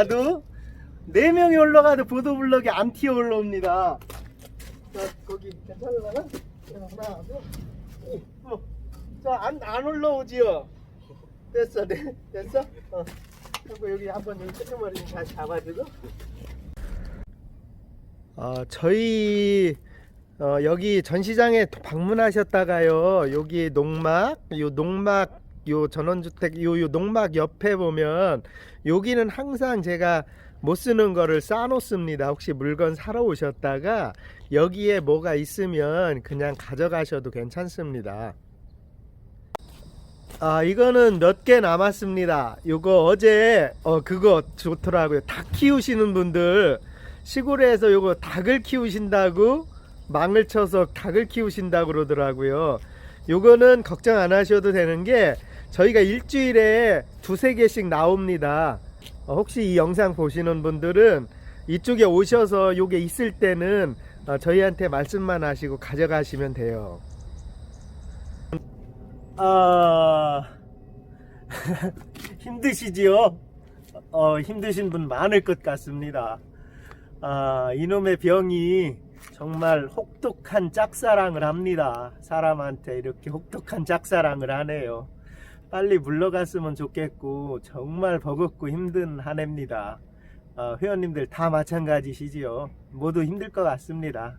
나도 네 명이 올라가도 보도블럭이 안 튀어 올라옵니다. 자 거기 괜찮을라나? 자, 하나 둘. 어. 자 안 안 올라오지요? 됐어, 네, 됐어? 어. 그리고 여기 한번 여기 끄트머리 다시 잡아주고. 어, 저희 어, 여기 전시장에 방문하셨다가요. 여기 농막, 요 농막, 요 전원주택, 요, 요 농막 옆에 보면 여기는 항상 제가 못 쓰는 거를 쌓아놓습니다. 혹시 물건 사러 오셨다가 여기에 뭐가 있으면 그냥 가져가셔도 괜찮습니다. 아 이거는 몇 개 남았습니다. 요거 어제 어 그거 좋더라고요. 닭 키우시는 분들 시골에서 요거 닭을 키우신다고 망을 쳐서 닭을 키우신다고 그러더라고요. 요거는 걱정 안 하셔도 되는 게 저희가 일주일에 두세 개씩 나옵니다. 어, 혹시 이 영상 보시는 분들은 이쪽에 오셔서 요게 있을 때는 어, 저희한테 말씀만 하시고 가져가시면 돼요. 아 힘드시지요? 어 힘드신 분 많을 것 같습니다. 아 이놈의 병이 정말 혹독한 짝사랑을 합니다. 사람한테 이렇게 혹독한 짝사랑을 하네요. 빨리 물러갔으면 좋겠고 정말 버겁고 힘든 한 해입니다. 어, 회원님들 다 마찬가지시지요. 모두 힘들 것 같습니다.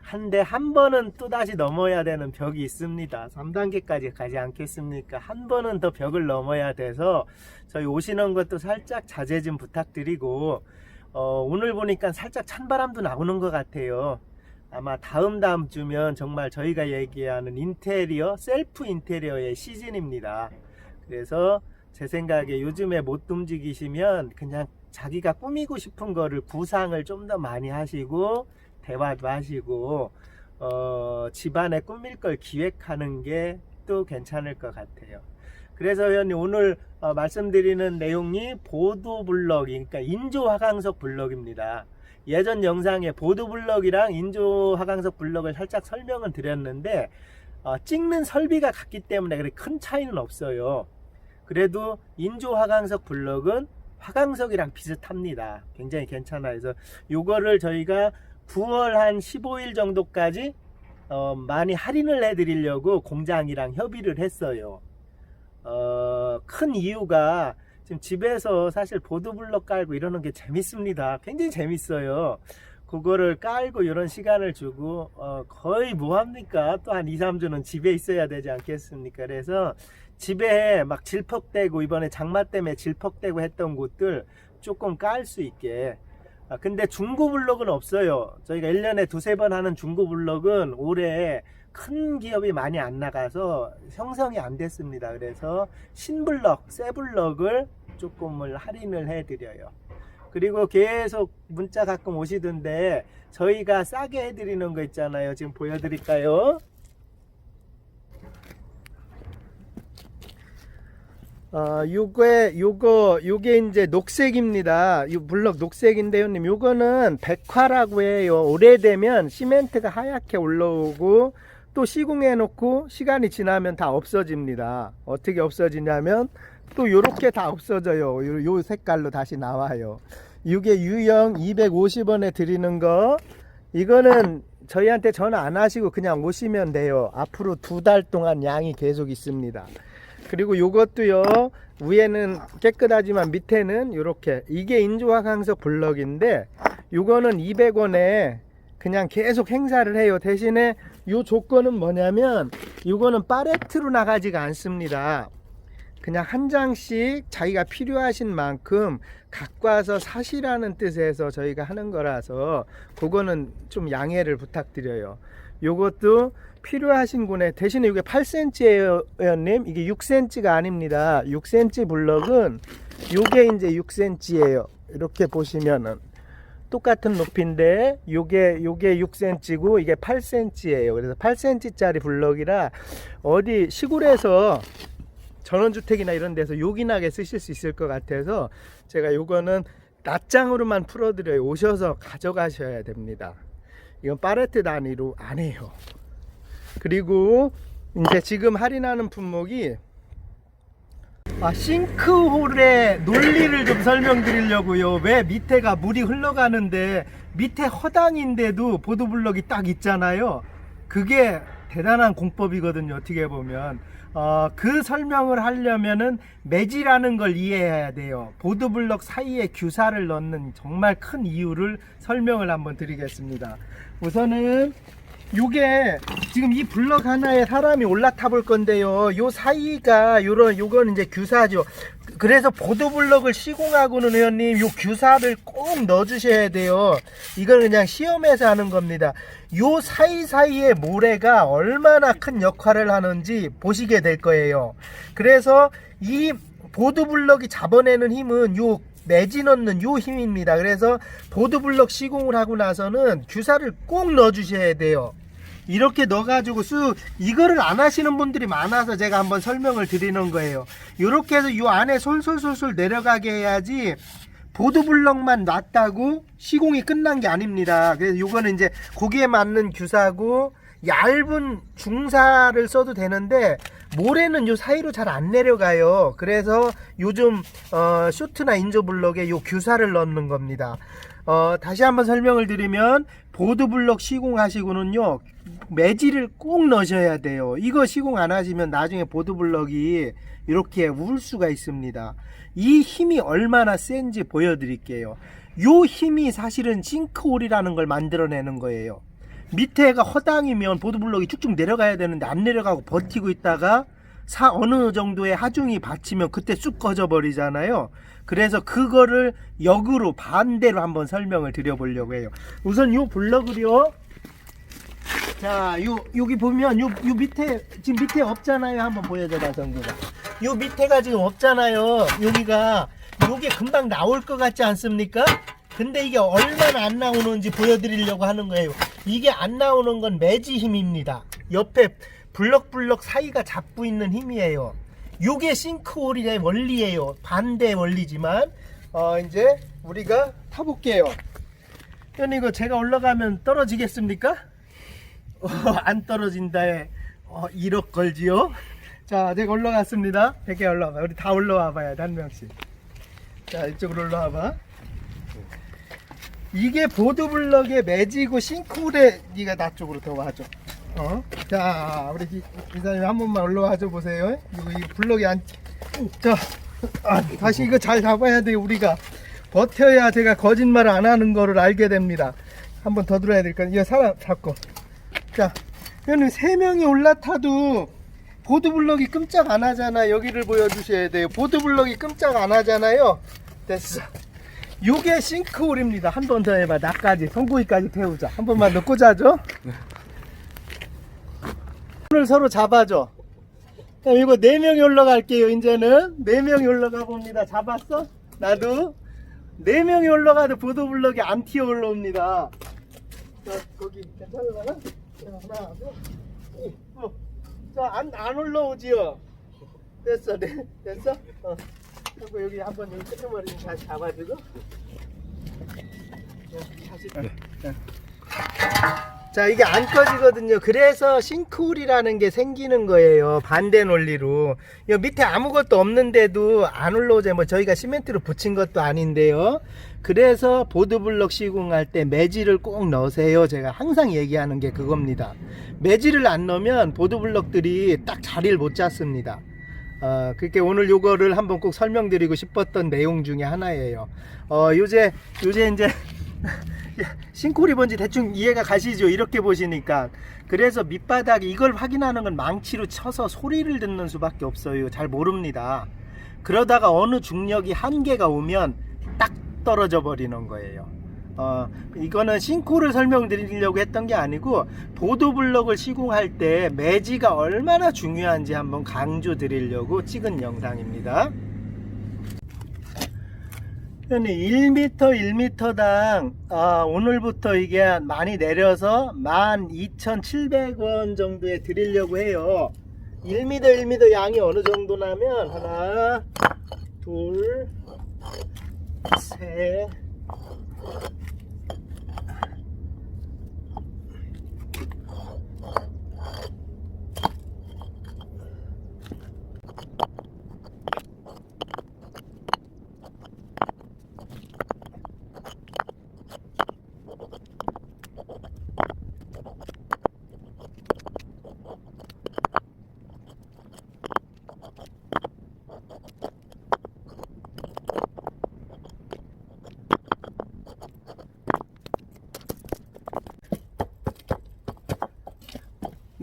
한데 한 번은 또 다시 넘어야 되는 벽이 있습니다. 3단계까지 가지 않겠습니까? 한 번은 더 벽을 넘어야 돼서 저희 오시는 것도 살짝 자제 좀 부탁드리고 어, 오늘 보니까 살짝 찬바람도 나오는 것 같아요. 아마 다음 다음 주면 정말 저희가 얘기하는 인테리어, 셀프 인테리어의 시즌입니다. 그래서 제 생각에 요즘에 못 움직이시면 그냥 자기가 꾸미고 싶은 거를 구상을 좀 더 많이 하시고 대화도 하시고 어, 집안에 꾸밀 걸 기획하는 게 또 괜찮을 것 같아요. 그래서 회원님 오늘 어, 말씀드리는 내용이 보도 블럭, 그러니까 인조 화강석 블럭입니다. 예전 영상에 보도 블럭이랑 인조 화강석 블럭을 살짝 설명을 드렸는데 어, 찍는 설비가 같기 때문에 그렇게 큰 차이는 없어요. 그래도 인조 화강석 블럭은 화강석이랑 비슷합니다. 굉장히 괜찮아요. 그래서 요거를 저희가 9월 한 15일 정도까지 어, 많이 할인을 해드리려고 공장이랑 협의를 했어요. 어, 큰 이유가 지금 집에서 사실 보드블럭 깔고 이러는 게 재밌습니다. 굉장히 재밌어요. 그거를 깔고 이런 시간을 주고 어, 거의 뭐합니까? 또 한 2, 3주는 집에 있어야 되지 않겠습니까? 그래서 집에 막 질퍽대고 이번에 장마 때문에 질퍽대고 했던 곳들 조금 깔 수 있게 아, 근데 중고 블럭은 없어요. 저희가 1년에 두세 번 하는 중고 블럭은 올해 큰 기업이 많이 안 나가서 형성이 안 됐습니다. 그래서 신블럭, 새 블럭을 조금을 할인을 해드려요. 그리고 계속 문자 가끔 오시던데 저희가 싸게 해드리는 거 있잖아요. 지금 보여드릴까요? 어, 요게, 요거, 요게 이제 녹색입니다. 요 블럭 녹색인데 요, 님. 요거는 백화라고 해요. 오래되면 시멘트가 하얗게 올라오고 또 시공해 놓고 시간이 지나면 다 없어집니다. 어떻게 없어지냐면 또 요렇게 다 없어져요. 요, 요 색깔로 다시 나와요. 이게 유형 250원에 드리는 거. 이거는 저희한테 전화 안 하시고 그냥 오시면 돼요. 앞으로 두 달 동안 양이 계속 있습니다. 그리고 요것도요 위에는 깨끗하지만 밑에는 이렇게 이게 인조화 강석 블럭인데 요거는 200원에 그냥 계속 행사를 해요 대신에 요 조건은 뭐냐면 요거는 파레트로 나가지가 않습니다 그냥 한 장씩 자기가 필요하신 만큼 갖고 와서 사시라는 뜻에서 저희가 하는 거라서 그거는 좀 양해를 부탁드려요 요것도 필요하신 분에 대신에 이게 8cm예요, 회원님. 이게 6cm가 아닙니다. 6cm 블럭은 요게 이제 6cm예요. 이렇게 보시면은 똑같은 높이인데 요게 요게 6cm고 이게 8cm예요. 그래서 8cm짜리 블럭이라 어디 시골에서 전원주택이나 이런 데서 요긴하게 쓰실 수 있을 것 같아서 제가 요거는 낱장으로만 풀어드려요. 오셔서 가져가셔야 됩니다. 이건 파레트 단위로 안 해요. 그리고 이제 지금 할인하는 품목이 아, 싱크홀의 논리를 좀 설명드리려고요. 왜 밑에가 물이 흘러가는데 밑에 허당인데도 보도블럭이 딱 있잖아요. 그게 대단한 공법이거든요. 어떻게 보면. 어, 그 설명을 하려면은 매지라는 걸 이해해야 돼요. 보드블럭 사이에 규사를 넣는 정말 큰 이유를 설명을 한번 드리겠습니다. 우선은 요게 지금 이 블럭 하나에 사람이 올라타 볼 건데요. 요 사이가 요런 요건 이제 규사죠. 그래서 보도 블럭을 시공하고는 의원님 요 규사를 꼭 넣어 주셔야 돼요. 이건 그냥 시험에서 하는 겁니다. 요 사이사이의 모래가 얼마나 큰 역할을 하는지 보시게 될 거예요. 그래서 이 보드 블럭이 잡아내는 힘은 요 매지 넣는 요 힘입니다. 그래서 보드블럭 시공을 하고 나서는 규사를 꼭 넣어 주셔야 돼요. 이렇게 넣어가지고 쑥 이거를 안 하시는 분들이 많아서 제가 한번 설명을 드리는 거예요. 이렇게 해서 요 안에 솔솔솔솔 내려가게 해야지 보드블럭만 놨다고 시공이 끝난 게 아닙니다. 그래서 요거는 이제 거기에 맞는 규사고 얇은 중사를 써도 되는데 모래는 요 사이로 잘 안 내려가요. 그래서 요즘 어, 쇼트나 인조블럭에 요 규사를 넣는 겁니다. 어, 다시 한번 설명을 드리면 보드블럭 시공하시고는요 매지를 꼭 넣으셔야 돼요. 이거 시공 안 하시면 나중에 보드블럭이 이렇게 울 수가 있습니다. 이 힘이 얼마나 센지 보여드릴게요. 요 힘이 사실은 싱크홀이라는 걸 만들어내는 거예요. 밑에가 허당이면 보드블럭이 쭉쭉 내려가야 되는데 안 내려가고 버티고 있다가 사 어느 정도의 하중이 받치면 그때 쑥 꺼져 버리잖아요. 그래서 그거를 역으로 반대로 한번 설명을 드려보려고 해요. 우선 요 블럭을요. 자, 요 여기 보면 요, 요 밑에 지금 밑에 없잖아요. 한번 보여줘봐, 정규가. 요 밑에가 지금 없잖아요. 여기가 요게 금방 나올 것 같지 않습니까? 근데 이게 얼마나 안 나오는지 보여드리려고 하는 거예요. 이게 안 나오는 건 매지 힘입니다. 옆에 블럭블럭 사이가 잡고 있는 힘이에요. 요게 싱크홀의 원리예요. 반대 원리지만 어 이제 우리가 타볼게요. 현이 이거 제가 올라가면 떨어지겠습니까? 어, 안 떨어진다에 어, 1억 걸지요. 자, 제가 올라갔습니다. 100개 올라와봐. 우리 다 올라와 봐야 돼, 한 명씩. 자, 이쪽으로 올라와 봐. 이게 보드블럭의 매지고 싱크홀에 네가 나 쪽으로 더 와줘. 어? 자, 우리 기, 기사님 한 번만 올라와줘 보세요. 이거 이 블럭이 안. 자, 아, 다시 이거 잘 잡아야 돼요, 우리가. 버텨야 제가 거짓말 안 하는 거를 알게 됩니다. 한 번 더 들어야 될까? 이거 사람 잡고. 자, 얘는 세 명이 올라타도 보드블럭이 끔짝 안 하잖아. 여기를 보여주셔야 돼요. 보드블럭이 끔짝 안 하잖아요. 됐어. 요게 싱크홀입니다. 한 번 더 해봐. 나까지 송구이까지 태우자. 한 번만 더 꽂아줘. 손을 서로 잡아줘. 자, 이거 네 명이 올라갈게요. 이제는 네 명이 올라가 봅니다. 잡았어? 나도 네 명이 올라가도 보도블럭이 안 튀어 올라옵니다. 자, 거기 괜찮을라나? 자, 하나, 둘, 셋, 어. 자, 안, 안 올라오지요? 됐어, 네, 됐어? 어. 그리고 여기 한번 여기 끄트머리 다시 잡아주고. 자, 다시. 자. 자, 이게 안 꺼지거든요. 그래서 싱크홀이라는 게 생기는 거예요. 반대 논리로. 이 밑에 아무것도 없는데도 안 올라오죠. 뭐 저희가 시멘트로 붙인 것도 아닌데요. 그래서 보드블럭 시공할 때 매지를 꼭 넣으세요. 제가 항상 얘기하는 게 그겁니다. 매지를 안 넣으면 보드블럭들이 딱 자리를 못 잡습니다. 어, 그렇게 오늘 요거를 한번 꼭 설명드리고 싶었던 내용 중에 하나예요. 어, 요새, 요새 이제 싱크홀이 뭔지 대충 이해가 가시죠? 이렇게 보시니까. 그래서 밑바닥에 이걸 확인하는 건 망치로 쳐서 소리를 듣는 수밖에 없어요. 잘 모릅니다. 그러다가 어느 중력이 한계가 오면 딱 떨어져 버리는 거예요. 어, 이거는 싱크홀을 설명드리려고 했던 게 아니고 보도블럭을 시공할 때 매지가 얼마나 중요한지 한번 강조 드리려고 찍은 영상입니다. 현이 1m 1m당 아, 오늘부터 이게 많이 내려서 12,700원 정도에 드리려고 해요. 1m 1m 양이 어느 정도냐면 하나, 둘, 셋,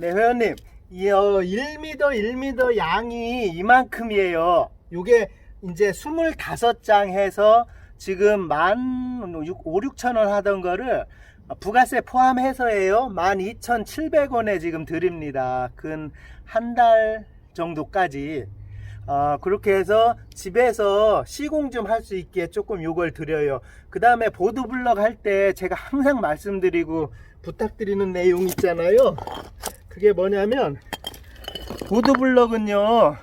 네, 회원님. 이, 어, 1m, 1m 양이 이만큼이에요. 요게 이제 25장 해서 지금 만 5, 6천 원 하던 거를 부가세 포함해서예요. 12,700원에 지금 드립니다. 근 한 달 정도까지. 어, 그렇게 해서 집에서 시공 좀 할 수 있게 조금 요걸 드려요. 그 다음에 보드블럭 할 때 제가 항상 말씀드리고 부탁드리는 내용 있잖아요. 그게 뭐냐면 보드블럭은요.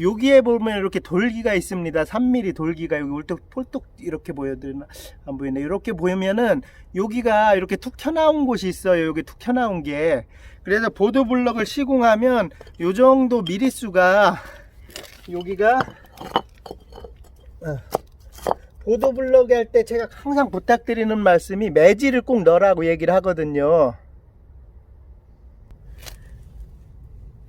여기에 보면 이렇게 돌기가 있습니다. 3mm 돌기가 여기 울떡 폴떡 이렇게 보여드리나 안 보이네. 이렇게 보면은 여기가 이렇게 툭 튀어나온 곳이 있어요. 여기 툭 튀어나온 게. 그래서 보드블럭을 시공하면 요 정도 미리수가 여기가 어, 보드블럭 할 때 제가 항상 부탁드리는 말씀이 매질을 꼭 넣으라고 얘기를 하거든요.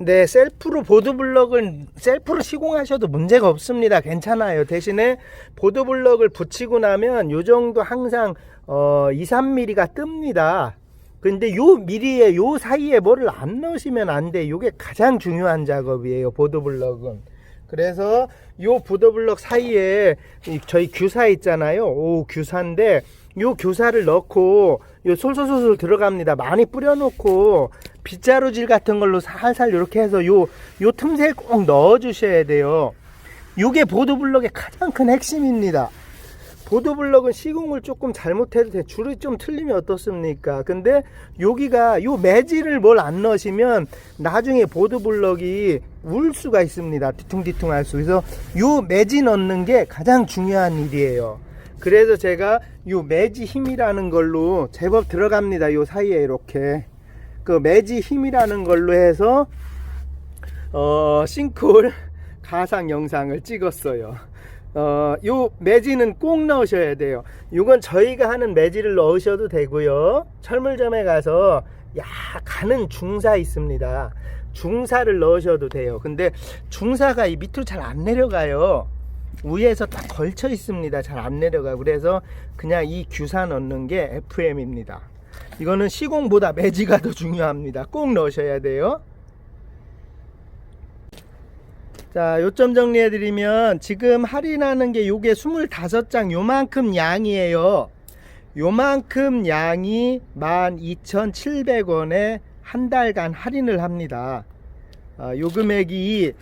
네, 셀프로 보드블럭을 셀프로 시공하셔도 문제가 없습니다. 괜찮아요. 대신에 보드블럭을 붙이고 나면 요 정도 항상 어 2, 3mm가 뜹니다. 근데 요 미리에 요 사이에 뭐를 안 넣으시면 안 돼. 요게 가장 중요한 작업이에요. 보드블럭은. 그래서 요 보드블럭 사이에 이 저희 규사 있잖아요. 오 규사인데 요 규사를 넣고 요 솔솔솔솔 들어갑니다. 많이 뿌려놓고 빗자루질 같은 걸로 살살 이렇게 해서 요 요 틈새에 꼭 넣어 주셔야 돼요. 요게 보드블럭의 가장 큰 핵심입니다. 보드블럭은 시공을 조금 잘못해도 돼. 줄이 좀 틀리면 어떻습니까? 근데 여기가 요 매질을 뭘 안 넣으시면 나중에 보드블럭이 울 수가 있습니다. 뒤퉁뒤퉁 할 수. 그래서 요 매지 넣는 게 가장 중요한 일이에요. 그래서 제가 요 매지 힘이라는 걸로 제법 들어갑니다. 요 사이에 이렇게. 그 매지 힘이라는 걸로 해서 어, 싱크홀 가상 영상을 찍었어요. 어, 요 매지는 꼭 넣으셔야 돼요. 이건 저희가 하는 매지를 넣으셔도 되고요. 철물점에 가서 야 가는 중사 있습니다. 중사를 넣으셔도 돼요. 근데 중사가 이 밑으로 잘 안 내려가요. 위에서 딱 걸쳐 있습니다. 잘 안 내려가. 그래서 그냥 이 규사 넣는 게 FM입니다. 이거는 시공보다 매지가 더 중요합니다. 꼭 넣으셔야 돼요. 자, 요점 정리해 드리면 지금 할인하는 게 요게 25장 요만큼 양이에요. 요만큼 양이 12,700원에 한 달간 할인을 합니다. 아, 요 금액이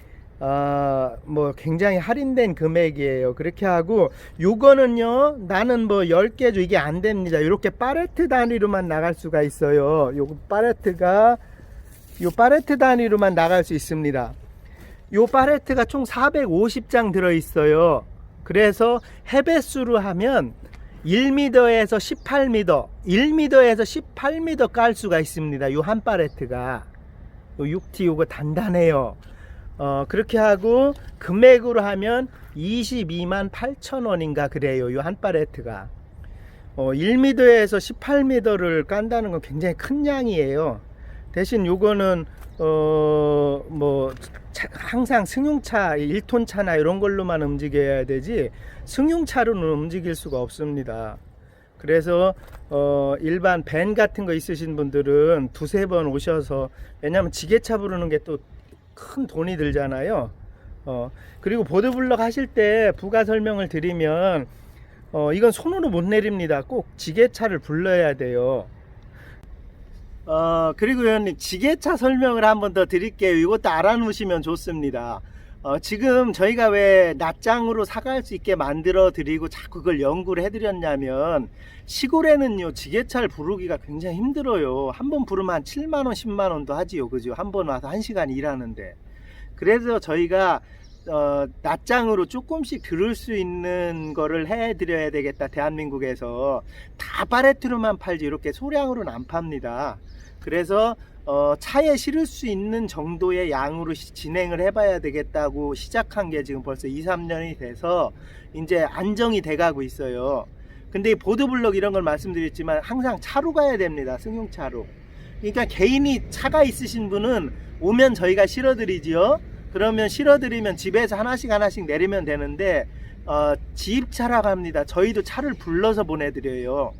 아, 뭐 굉장히 할인된 금액이에요. 그렇게 하고 요거는요. 나는 뭐 10개 줘 이게 안 됩니다. 이렇게 파레트 단위로만 나갈 수가 있어요. 요거 파레트가 요 파레트 단위로만 나갈 수 있습니다. 요 파레트가 총 450장 들어 있어요. 그래서 해배수로 하면 1m에서 18m, 1m에서 18m 깔 수가 있습니다. 요 한 파레트가. 요 6T 요거 단단해요. 어, 그렇게 하고 금액으로 하면 22만 8천 원인가 그래요. 요한 파레트가. 어, 1m에서 18m를 깐다는 건 굉장히 큰 양이에요. 대신 요거는 어, 뭐 차- 항상 승용차 1톤 차나 이런 걸로만 움직여야 되지 승용차로는 움직일 수가 없습니다. 그래서 어, 일반 밴 같은 거 있으신 분들은 두세 번 오셔서 왜냐면 지게차 부르는 게 또 큰 돈이 들잖아요. 어, 그리고 보드블럭 하실 때 부가 설명을 드리면 어, 이건 손으로 못 내립니다. 꼭 지게차를 불러야 돼요. 어, 그리고 회원님, 지게차 설명을 한번 더 드릴게요. 이것도 알아놓으시면 좋습니다. 어, 지금 저희가 왜 낱장으로 사갈 수 있게 만들어 드리고 자꾸 그걸 연구를 해드렸냐면, 시골에는요, 지게차를 부르기가 굉장히 힘들어요. 한 번 부르면 한 7만원, 10만원도 하지요. 그죠? 한 번 와서 한 시간 일하는데. 그래서 저희가 어, 낱장으로 조금씩 들을 수 있는 거를 해드려야 되겠다. 대한민국에서 다 파레트로만 팔지 이렇게 소량으로는 안 팝니다. 그래서 어, 차에 실을 수 있는 정도의 양으로 시- 진행을 해봐야 되겠다고 시작한 게 지금 벌써 2, 3년이 돼서 이제 안정이 돼가고 있어요. 근데 이 보드블럭 이런 걸 말씀드렸지만 항상 차로 가야 됩니다. 승용차로. 그러니까 개인이 차가 있으신 분은 오면 저희가 실어드리지요. 그러면 실어드리면 집에서 하나씩 하나씩 내리면 되는데 어, 지입차라고 합니다. 저희도 차를 불러서 보내드려요.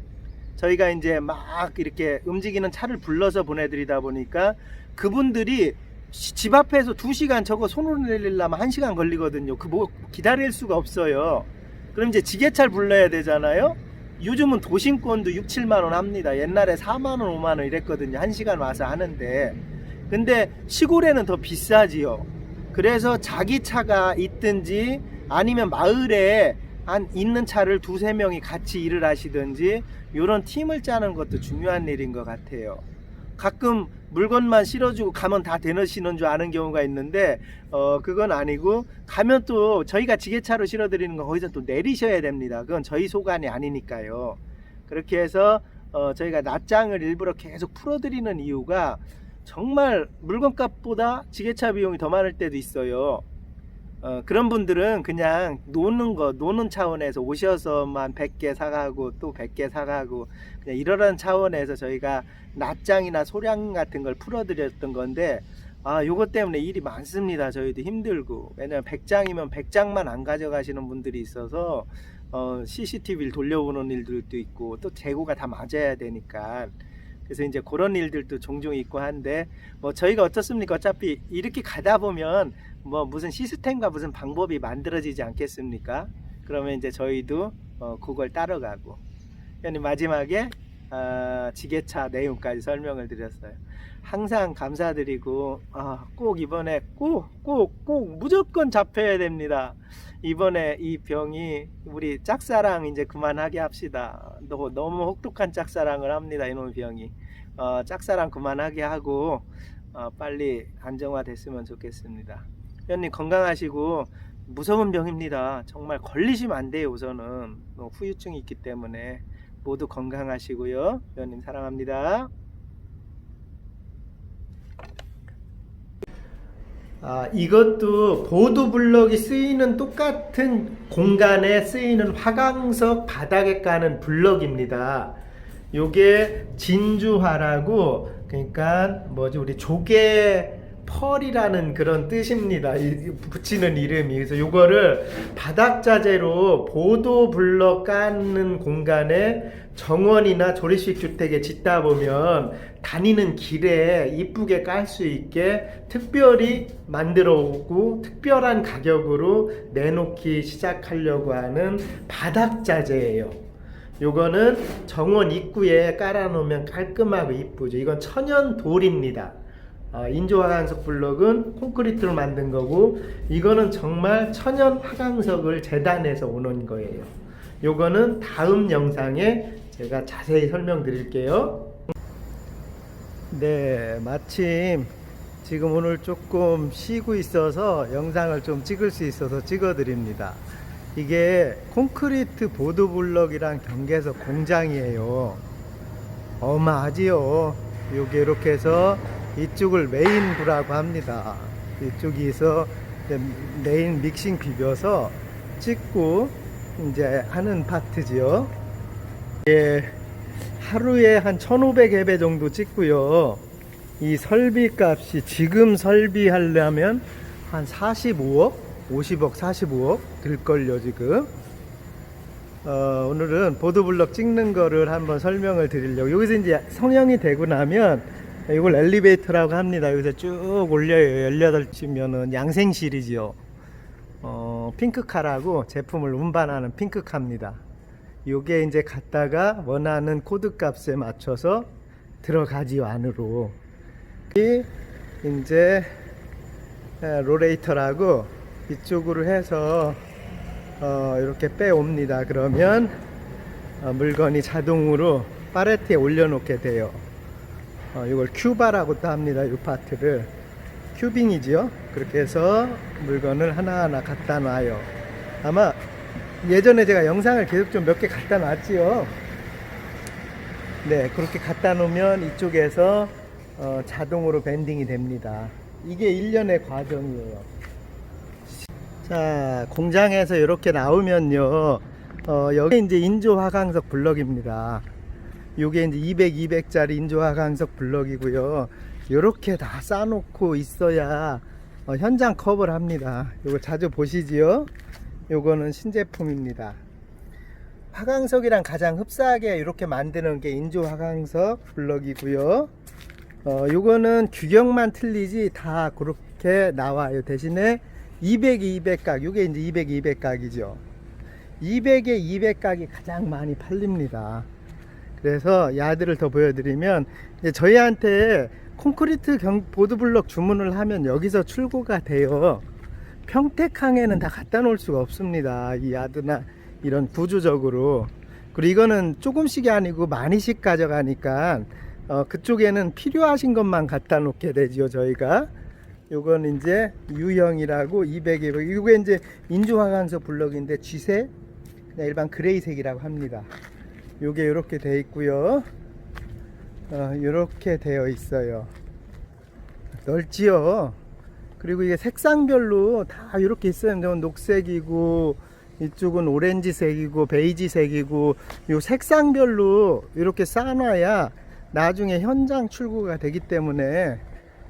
저희가 이제 막 이렇게 움직이는 차를 불러서 보내드리다 보니까 그분들이 시- 집 앞에서 2시간 저거 손으로 내리려면 1시간 걸리거든요. 그 뭐 기다릴 수가 없어요. 그럼 이제 지게차를 불러야 되잖아요. 요즘은 도심권도 6, 7만 원 합니다. 옛날에 4만 원, 5만 원 이랬거든요. 1시간 와서 하는데. 근데 시골에는 더 비싸지요. 그래서 자기 차가 있든지 아니면 마을에 한 있는 차를 두세 명이 같이 일을 하시든지 이런 팀을 짜는 것도 중요한 일인 것 같아요. 가끔 물건만 실어주고 가면 다 대너시는 줄 아는 경우가 있는데 어 그건 아니고 가면 또 저희가 지게차로 실어드리는 건 거기서 또 내리셔야 됩니다. 그건 저희 소관이 아니니까요. 그렇게 해서 어 저희가 납장을 일부러 계속 풀어드리는 이유가 정말 물건값보다 지게차 비용이 더 많을 때도 있어요. 어, 그런 분들은 그냥 노는 거, 노는 차원에서 오셔서만 100개 사가고 또 100개 사가고 그냥 이러한 차원에서 저희가 납장이나 소량 같은 걸 풀어드렸던 건데 아, 요것 때문에 일이 많습니다. 저희도 힘들고. 왜냐면 100장이면 100장만 안 가져가시는 분들이 있어서 어, CCTV를 돌려보는 일들도 있고 또 재고가 다 맞아야 되니까 그래서 이제 그런 일들도 종종 있고 한데 뭐 저희가 어떻습니까? 어차피 이렇게 가다 보면 뭐 무슨 시스템과 무슨 방법이 만들어지지 않겠습니까? 그러면 이제 저희도 어, 그걸 따라가고. 그러니 마지막에 아, 지게차 내용까지 설명을 드렸어요. 항상 감사드리고 아, 꼭 이번에 꼭 꼭 꼭 무조건 잡혀야 됩니다. 이번에 이 병이 우리 짝사랑 이제 그만하게 합시다. 너, 너무 혹독한 짝사랑을 합니다. 이놈 병이. 어, 짝사랑 그만하게 하고 어, 빨리 안정화됐으면 좋겠습니다. 회원님 건강하시고 무서운 병입니다. 정말 걸리시면 안 돼요. 우선은 뭐 후유증이 있기 때문에 모두 건강하시고요. 회원님 사랑합니다. 아, 이것도 보도 블럭이 쓰이는 똑같은 공간에 쓰이는 화강석 바닥에 까는 블럭입니다. 요게 진주화라고 그러니까 뭐지 우리 조개 펄이라는 그런 뜻입니다. 이- 붙이는 이름이 그래서 요거를 바닥 자재로 보도 블럭 까는 공간에 정원이나 조리식 주택에 짓다 보면 다니는 길에 이쁘게 깔 수 있게 특별히 만들어 오고 특별한 가격으로 내놓기 시작하려고 하는 바닥 자재예요. 요거는 정원 입구에 깔아 놓으면 깔끔하고 이쁘죠. 이건 천연 돌입니다. 어, 인조 화강석 블럭은 콘크리트로 만든 거고 이거는 정말 천연 화강석을 재단해서 오는 거예요. 요거는 다음 영상에 제가 자세히 설명드릴게요. 네, 마침 지금 오늘 조금 쉬고 있어서 영상을 좀 찍을 수 있어서 찍어 드립니다. 이게 콘크리트 보도블럭이랑 경계석 공장이에요. 어마하지요. 요게 이렇게 해서 이쪽을 메인부라고 합니다. 이쪽에서 메인 믹싱 비벼서 찍고 이제 하는 파트지요. 이게 하루에 한 1,500회배 정도 찍고요. 이 설비 값이 지금 설비하려면 한 45억, 50억, 45억 들걸요, 지금. 어, 오늘은 보도블럭 찍는 거를 한번 설명을 드리려고. 여기서 이제 성형이 되고 나면 이걸 엘리베이터라고 합니다. 여기서 쭉 올려요. 18치면은 양생실이지요. 어, 핑크카라고 제품을 운반하는 핑크카입니다. 요게 이제 갔다가 원하는 코드 값에 맞춰서 들어가지요 안으로 이 이제 에, 로레이터라고 이쪽으로 해서 어, 이렇게 빼옵니다 그러면 어, 물건이 자동으로 파레트에 올려놓게 돼요 어, 이걸 큐바라고 또 합니다 이 파트를 큐빙이지요 그렇게 해서 물건을 하나하나 갖다 놔요 아마 예전에 제가 영상을 계속 좀 몇 개 갖다 놨지요. 네, 그렇게 갖다 놓으면 이쪽에서 어, 자동으로 밴딩이 됩니다. 이게 일련의 과정이에요. 자, 공장에서 이렇게 나오면요. 어, 여기 이제 인조 화강석 블럭입니다. 요게 이제 200, 200짜리 인조 화강석 블럭이고요. 이렇게 다 싸놓고 있어야 어, 현장 커버를 합니다. 요거 자주 보시지요? 요거는 신제품입니다. 화강석이랑 가장 흡사하게 이렇게 만드는 게 인조 화강석 블럭이고요. 어, 요거는 규격만 틀리지 다 그렇게 나와요. 대신에 200에 200 각, 요게 이제 200, 200 각이죠. 200에 200 각이 가장 많이 팔립니다. 그래서 야들을 더 보여드리면 이제 저희한테 콘크리트 경, 보드블럭 주문을 하면 여기서 출고가 돼요. 평택항에는 다 갖다 놓을 수가 없습니다. 이 야드나 이런 구조적으로. 그리고 이거는 조금씩이 아니고 많이씩 가져가니까 어, 그쪽에는 필요하신 것만 갖다 놓게 되죠, 저희가. 요건 이제 유형이라고 200에 이게 이제 인조화강석 블럭인데 쥐색 그냥 일반 그레이색이라고 합니다. 요게 이렇게 돼 있고요. 어, 이렇게 되어 있어요. 넓지요. 그리고 이게 색상별로 다 이렇게 있어요. 녹색이고 이쪽은 오렌지색이고 베이지색이고 요 색상별로 이렇게 쌓아놔야 나중에 현장 출고가 되기 때문에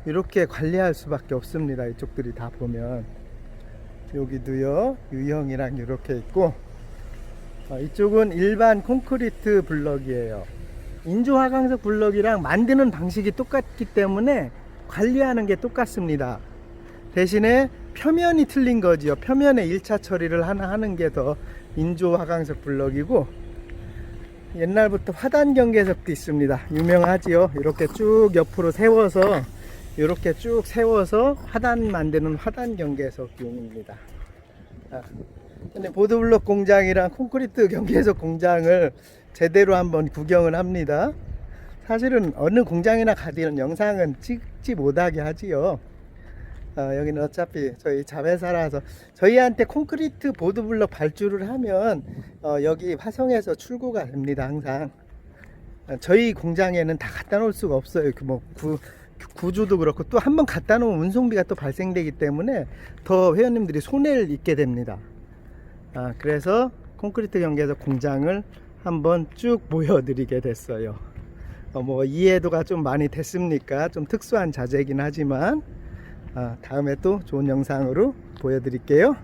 이렇게 관리할 수밖에 없습니다. 이쪽들이 다 보면 여기도요 유형이랑 이렇게 있고 어, 이쪽은 일반 콘크리트 블럭이에요. 인조 화강석 블럭이랑 만드는 방식이 똑같기 때문에 관리하는 게 똑같습니다. 대신에 표면이 틀린 거지요. 표면에 1차 처리를 하나 하는 게 더 인조 화강석 블럭이고 옛날부터 화단 경계석도 있습니다. 유명하지요. 이렇게 쭉 옆으로 세워서 이렇게 쭉 세워서 화단 만드는 화단 경계석용입니다. 아, 근데 보드블럭 공장이랑 콘크리트 경계석 공장을 제대로 한번 구경을 합니다. 사실은 어느 공장이나 가디는 영상은 찍지 못하게 하지요. 어, 여기는 어차피 저희 자회사라서 저희한테 콘크리트 보드블럭 발주를 하면 어, 여기 화성에서 출고가 됩니다 항상 어, 저희 공장에는 다 갖다 놓을 수가 없어요 그뭐 구, 구조도 그렇고 또 한 번 갖다 놓으면 운송비가 또 발생되기 때문에 더 회원님들이 손해를 입게 됩니다 아, 그래서 콘크리트 경계에서 공장을 한번 쭉 보여드리게 됐어요 어, 뭐 이해도가 좀 많이 됐습니까 좀 특수한 자재이긴 하지만 아, 다음에 또 좋은 영상으로 보여드릴게요.